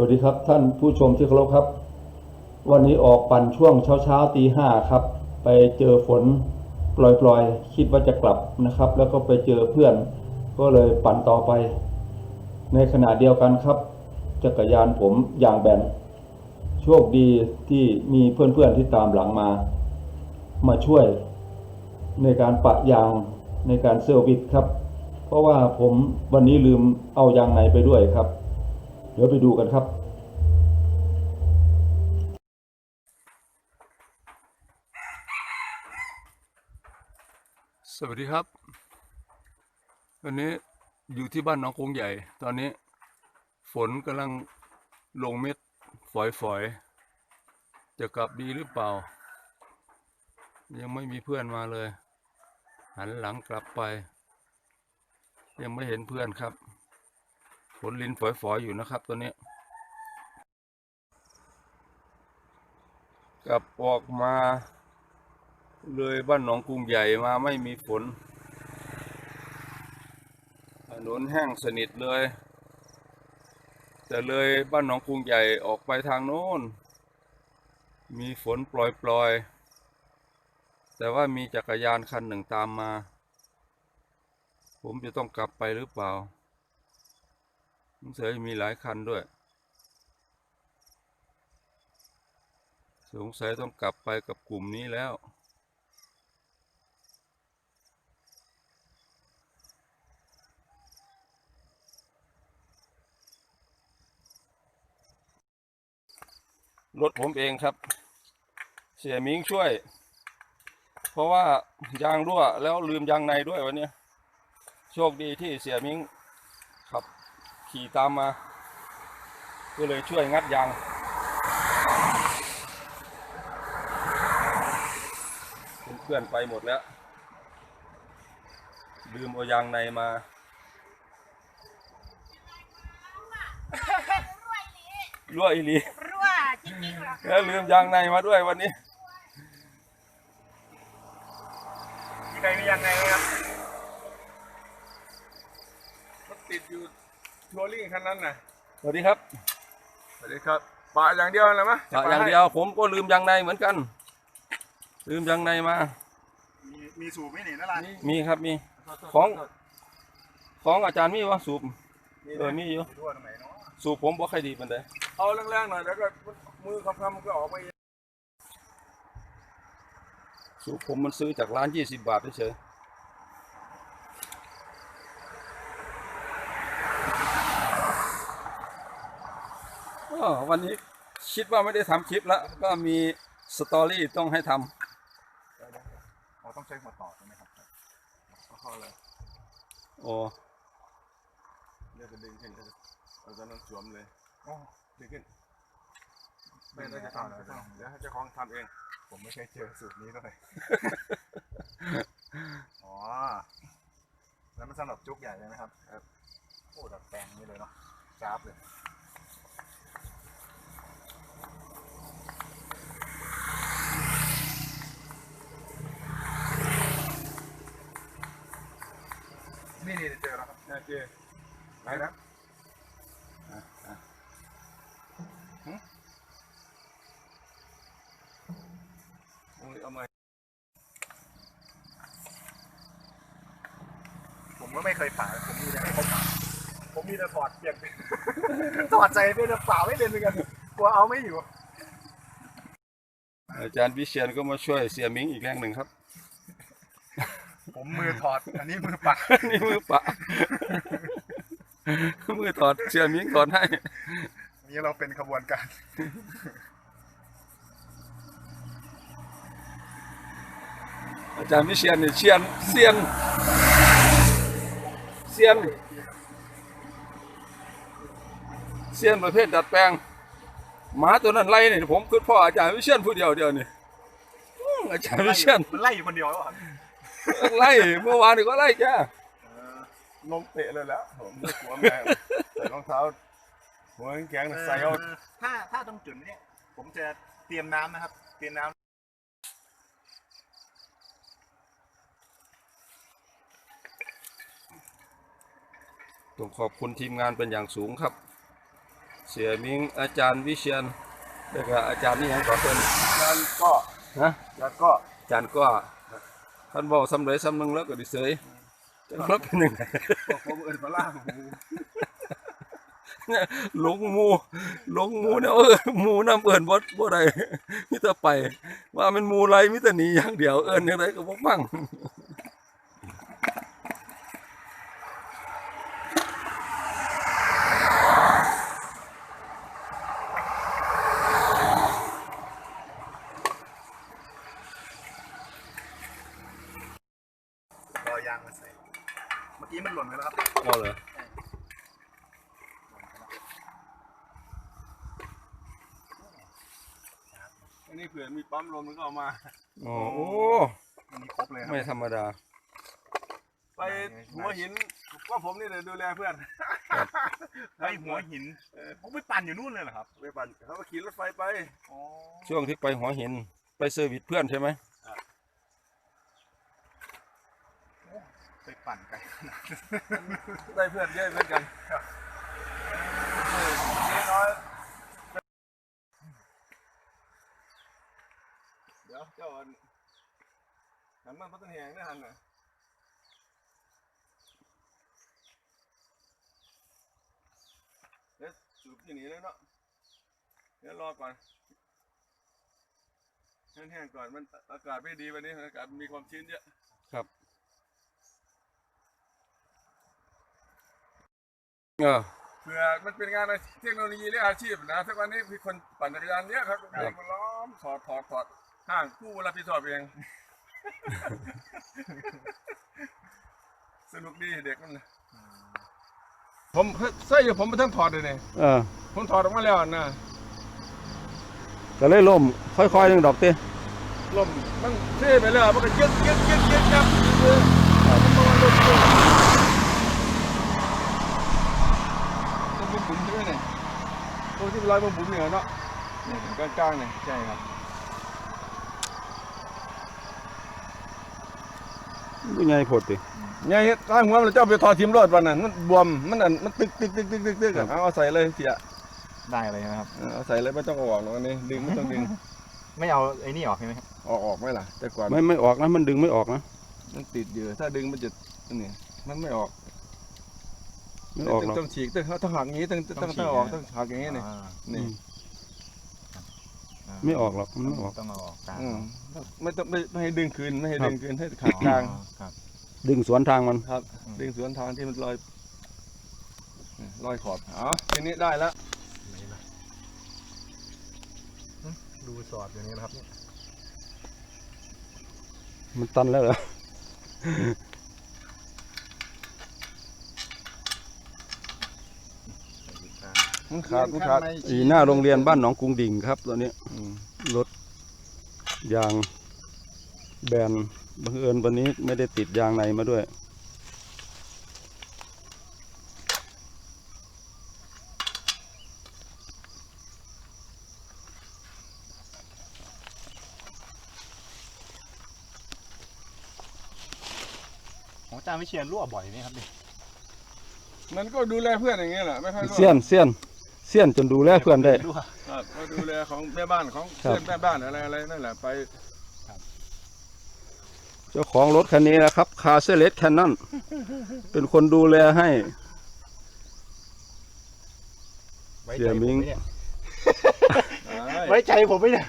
วัสดีครับท่านผู้ชมที่เคารพครับ วันนี้ออกปั่นช่วงเช้าเช้าๆตีห้าครับ ไปเจอฝนปล่อยๆ คิดว่าจะกลับนะครับ แล้วก็ไปเจอเพื่อน ก็เลยปั่นต่อไป ในขณะเดียวกันครับ จักรยานผมยางแบนโชคดีที่มีเพื่อนๆที่ตามหลังมา มาช่วย ในการปะยางในการเซอร์วิสครับ เพราะว่าผมวันนี้ลืมเอายางในไปด้วยครับ เดี๋ยวไปดูกันครับสวัสดีครับ วันนี้อยู่ที่บ้านน้องกงใหญ่ ตอนนี้ ฝนกำลังลงเม็ดฝอยๆ จะกลับดีหรือเปล่า ยังไม่มีเพื่อนมาเลย หันหลังกลับไป ยังไม่เห็นเพื่อนครับ ฝนลินฝอยๆอยู่นะครับตัวนี้กลับออกมา เลยบ้านหนองกรุงใหญ่มาไม่มีฝนถนนแห้งสนิทเลยแต่เลยบ้านหนองกรุงใหญ่ออกไปทางโน้น มีฝนปล่อยๆ แต่ว่ามีจักรยานคันหนึ่งตามมา ผมจะต้องกลับไปหรือเปล่า งสัยมีหลายคันด้วย สงสัยต้องกลับไปกับกลุ่มนี้แล้ว รถผมเองครับ เสียมิงช่วย เพราะว่ายางรั่วแล้วลืมยางในด้วยวันนี้ โชคดีที่เสียมิง ขี่ตามมา ก็เลยช่วยงัดยางเพื่อนๆไปหมดแล้ว ลืมเอายางในมารั่วอีหลีรั่วจริงๆเหรอแล้วลืมยางในมาด้วยวันนี้มีใครมียังไงไหมครับ มันติดอยู่ ทัวริ่งคันนั้นน่ะสวัสดีครับสวัสดีครับปะอย่างเดียวเลยมั้ยอะอย่างเดียวผมก็ลืมยางในเหมือนกัน ลืมยางในมา มีมีสูบไหมนี่นั่นล่ะมีครับมีของของอาจารย์มีวะสูบเออมีอยู่ทั่วตรงไหนเนาะสูบผมบ่ค่อยดีปานใดเอาแรงๆหน่อยแล้วก็มือคำๆก็ออกไปเองสูบผมมันซื้อจากร้านยี่สิบบาทเฉยๆก็ วันนี้คิดว่าไม่ได้ทำคลิปแล้ว ก็มีสตอรี่ต้องให้ทำอ๋อต้องใช้หัวต่อใช่ไหมครับเอาเข้าเลยโอ้เรียกไปดึงขึ้นเลยเราจะนั่งสวมเลยอ๋อดึงขึ้นไม่ได้จะทำเดี๋ยวให้เจ้าของทำเอง ผมไม่เคยเจอสูตรนี้เลยอ๋อ แล้วมันสำหรับจุกใหญ่ใช่ไหมครับ ครับ โอ้ดัดแปลงนี่เลยเนาะจ้าบเลย นี่นี่เจอแล้วครับเจอไหนนะหึโอ้ยเอามาผมก็ไม่เคยผ่าผมมีแต่ให้เขาผ่าผมมีแต่ถอดเปลี่ยนถอดใจเป็นแต่เปล่าไม่เป็นเหมือนกันกลัวเอาไม่อยู่อาจารย์วิเชียนก็มาช่วยเสียมิงอีกแรงหนึ่งครับ ผมมือถอด อันนี้มือปักนี่มือปะ มือถอดเสียมิงถอดให้ อันนี้เราเป็นขบวนการ อาจารย์วิเชียนเนี่ยเชียนเซียนเซียนเซียนประเภทดัดแปลงหมาตัวนั้นไล่เนี่ยผมคือพ่ออาจารย์วิเชียนผู้เดียวเดียวนี่อื้ออาจารย์วิเชียน มันไล่อยู่คนเดียวแล้ว เหรอไล่เมื่อวานนี่ก็ไล่แกลงเตะเลยแล้วผมไม่กลัวแม่ใส่รองเท้าหัวแข็งๆใส่เอาถ้าถ้าตรงจุดนี้ผมจะเตรียมน้ำนะครับ เตรียมน้ำต้องขอบคุณทีมงานเป็นอย่างสูงครับ เสียมิงอาจารย์วิเชียนแล้วก็อาจารย์นี่ยังก่อเพิ่นแล้วก็ฮะแล้วก็อาจารย์ก็ ท่านบอกสำเร็จสำนึงแล้วก็ดิเสยจะรับเป็นยังไงผมเอินฝรั่งหลงหมูหลงหมูเนี่ยเออหมูน้ำเอิญบ่บ่ได้มิแต่ไป ว่ามันหมูไรมิแต่หนีอย่างเดียวเอิญอย่างไรก็บ่ฟัง รอยางมาใส่ เมื่อกี้มันหล่นไปแล้วครับเอาเลยอันนี้เผื่อมีปั๊มลมมันก็เอามา อ๋อโอ้อันนี้ครบเลยครับ ไม่ธรรมดา ไปหัวหินก็ผมนี่เลยดูแลเพื่อนไปหัวหินผมไปปั่นอยู่นู่นเลยเหรอครับ ไปปั่นเขาก็ขี่รถไฟไปอ๋อช่วงที่ไปหัวหิน ไปเซอร์วิสเพื่อนใช่ไหม ไปปั่นกันได้เพื่อนเยอะเหมือนกันเออเจ๊น้อยเดี๋ยวเจ้าอันหันมันพัฒนแหงได้หันน่ะเดี๋ยวสูบที่หนีเลยเนาะเดี๋ยวรอก่อนแห้งๆก่อนมันอากาศไม่ดีวันนี้อากาศมีความชื้นเยอะครับ เออ เผื่อมันเป็นงานเทคโนโลยีและอาชีพนะทุกวันนี้มีคนปั่นจักรยานเยอะครับเด็กมันล้อมถอดถอดถอดห้างผู้รับผิดชอบเอง สนุกดีเด็กมันน่ะผมใส่อยู่ผมไม่ต้องถอดเลยเนี่ยเออผมถอดออกมาแล้วนะก็เลยล่มค่อยๆนึงดอกเต้ลมมันเท่ไปแล้วมันก็ยึดยึดยึดยึดยับเลยมันประมาณลมเลยต้องบุ๋ม บุ๋มใช่ไหมเนี่ยพวกที่เป็นรอยบุ๋มบุ๋มเนี่ยเนาะเนี่ยกลางๆเนี่ยใช่ครับผู้ใหญ่โพดติไงตาหัวมันเจ้าไปทอดทีมรอดวันนั้นมันบวมมันอันมันตึกตึกตึกตึกตึกตึกอะเอาเอาใส่เลยเสียได้เลยนะครับเออเอาใส่เลยไม่ต้องเอาออกหรอกอันนี้ดึงไม่ต้องดึงไม่เอาไอ้นี่ออกใช่ไหมครับออกออกไหมล่ะแต่ก่อนไม่ไม่ออกนะมันดึงไม่ออกนะมันติดอยู่ถ้าดึงมันจะนี่มันไม่ออก ไม่ออกหรอก ต้องฉีกต้องต้องหักอย่างนี้ต้องต้องต้องออกต้องหักอย่างนี้นี่อ่านี่าไม่ออกหรอกมันไม่ออก ต้องเอาออกกลางอืมไม่ต้องไม่ไม่ให้ดึงคืนไม่ให้ครับดึงคืนให้ขาดกลาง อ๋อครับ ดึงสวนทางมัน ครับดึงสวนทางที่มันลอยลอยขอบอ๋อทีนี้ได้แล้วดูสอดอย่างนี้นะครับมันตันแล้วเหรอ มันขาดมันขาด อีหน้าโรงเรียนบ้านหนองกรุงดิ่งครับตัวนี้อืมรถยางแบนบังเอิญวันนี้ไม่ได้ติดยางในมาด้วย ของอาจารย์วิเชียนรั่วบ่อยไหมครับเนี่ยมันก็ดูแลเพื่อนอย่างเงี้ยแหละไม่ค่อยรู้เสี้ยนเสี้ยนเสี้ยนจนดูแลเพื่อนได้รั่วครับก็ดูแลของแม่บ้านของครับเพื่อนแม่บ้านอะไรอะไรนั่นแหละไปเจ้าของรถคันนี้นะครับ คาเซเลสแคนนอนเป็นคนดูแลให้ ไว้เสีใจยผมมิงไหมเนี่ยได้ไว้ใจผมไหมเนี่ย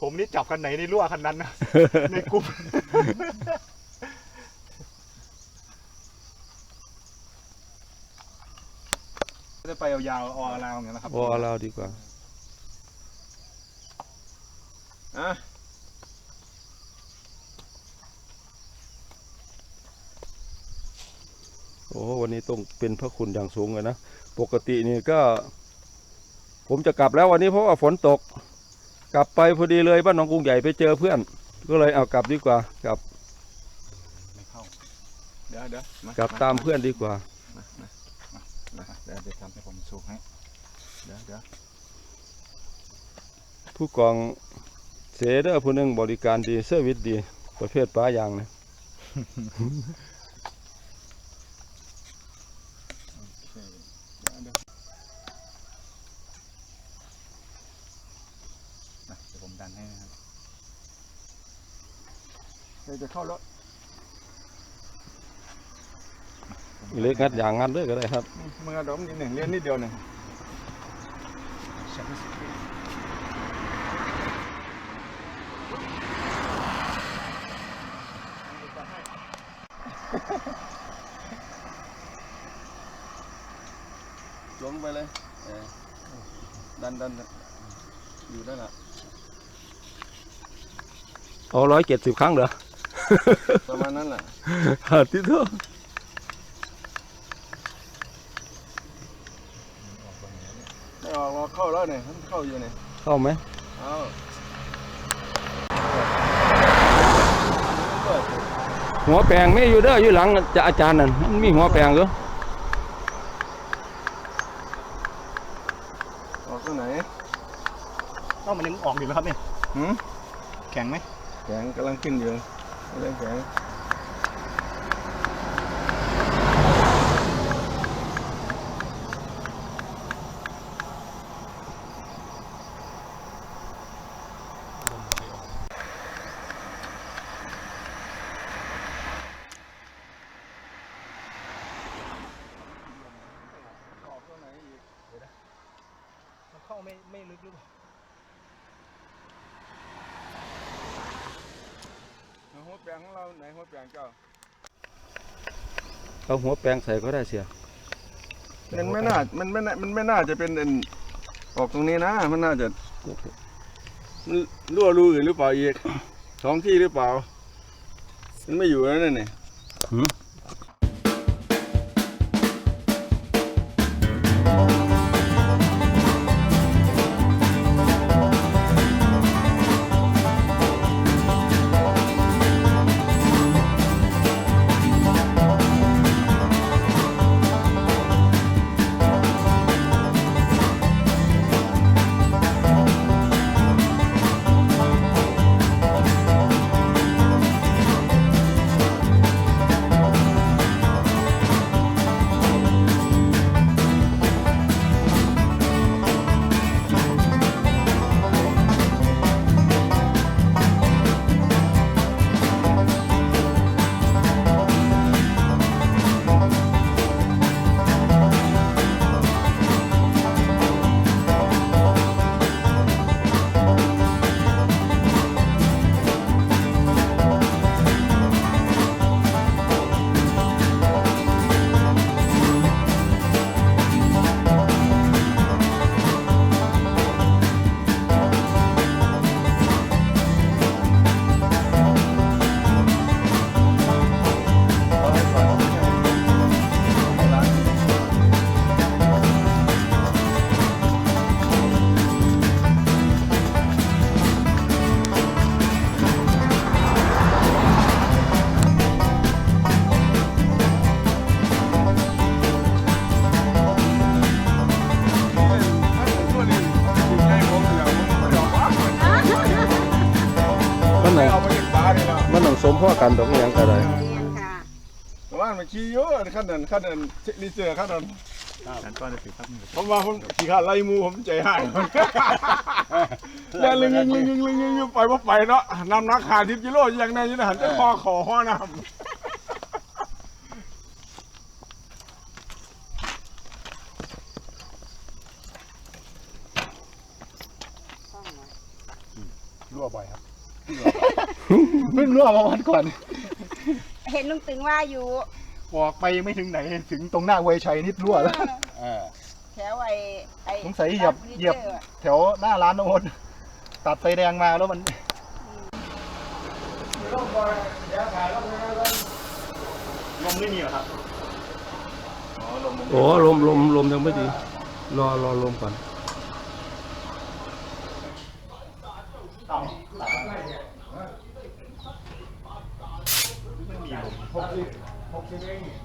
ผมนี่จับคันไหนในรั่วคันนั้นนะ ในกลุ่ม จะไปยาวๆออราวอย่างนี้ยนะครับโอ้เอาเราดีกว่า อะโอ้วันนี้ต้องเป็นพระคุณอย่างสูงเลยนะ ปกตินี่ก็ ผมจะกลับแล้ววันนี้เพราะว่าฝนตก กลับไปพอดีเลยบ้านหนองกรุงใหญ่ไปเจอเพื่อน ก็เลยเอากลับดีกว่ากลับไม่เข้าเดี๋ยวเดี๋ยวมกลับตามเพื่อนดีกว่าเดี๋ เดี๋ยวทำให้ผมสูบให้ เดี๋ยวเดี๋ยวผู้กองเสเดอร์ผู้นึงบริการดีเซอร์วิสดี ประเภทป้ายางนะเะผมดันให้นะครับเดี๋ยวจะเข้ารถ เล็กงัดอย่างงัดด้วยก็ได้ครับมือดมนิดหนึ่งเลี้ยนนิดเดียวหนึ่งลงไปเลยดันดันอยู่นั่นแหละเอาร้อยเจ็ดสิบครั้งเหรอ ประมาณนั้นแหละหาที่เท่า ไม่ออก เราเข้าแล้วเนี่ยมันเข้าอยู่เนี่ยเข้าไหมเอาหัวแปลงไม่อยู่เด้ออยู่หลังจะอาจารย์นั่นมันมีหัวแปลงเหรอออกตัวไหนต้องมันยังออกอยู่ไหมครับเนี่ยหืมแข็งไหมแข็งกำลังขึ้นอยู่เรื่องแข็ง มันเข้า ไม่ไม่ลึกหรือเปล่าหัวแปลงของเราไหนหัวแปลงเจ้าเอาหัวแปลงใส่ก็ได้เสียมันไม่น่ามันไม่น่ามันไม่น่าจะเป็นอันออกตรงนี้นะ มันน่าจะมันรั่วรูอื่นหรือเปล่าอีกท้องที่หรือเปล่า มันไม่อยู่แล้วนั่นนี่หืมมัน ขี่เยอะขั้นนั้นขั้นนั้นรีเจอขั้นนั้นฉันก็จะติดครับผมว่าผมขี่ขาดไล่มูผมใจหายแล้วลึงลึงลึงลึงลึงลึงไปว่าไปเนาะนำนักขาทิพกิโลอย่างนั้นอยู่นะหันจะคอขอห้อน้ำรั่วบ่อยครับเพิ่งรั่วมาวันก่อน เห็นลุงตึงว่าอยู่ ออกไปไม่ถึงไหนถึงตรงหน้าเวยชัยนิดรั่วแล้วแถวไอ้ไอ้สงสัยเหยียบเหยียบแถวหน้าร้านโน้นตัดไฟแดงมาแล้วมัน ลมไม่มีเหรอครับ โอ้ลมลมลมยังไม่ดี รอรอลมก่อน ไม่มีลม considering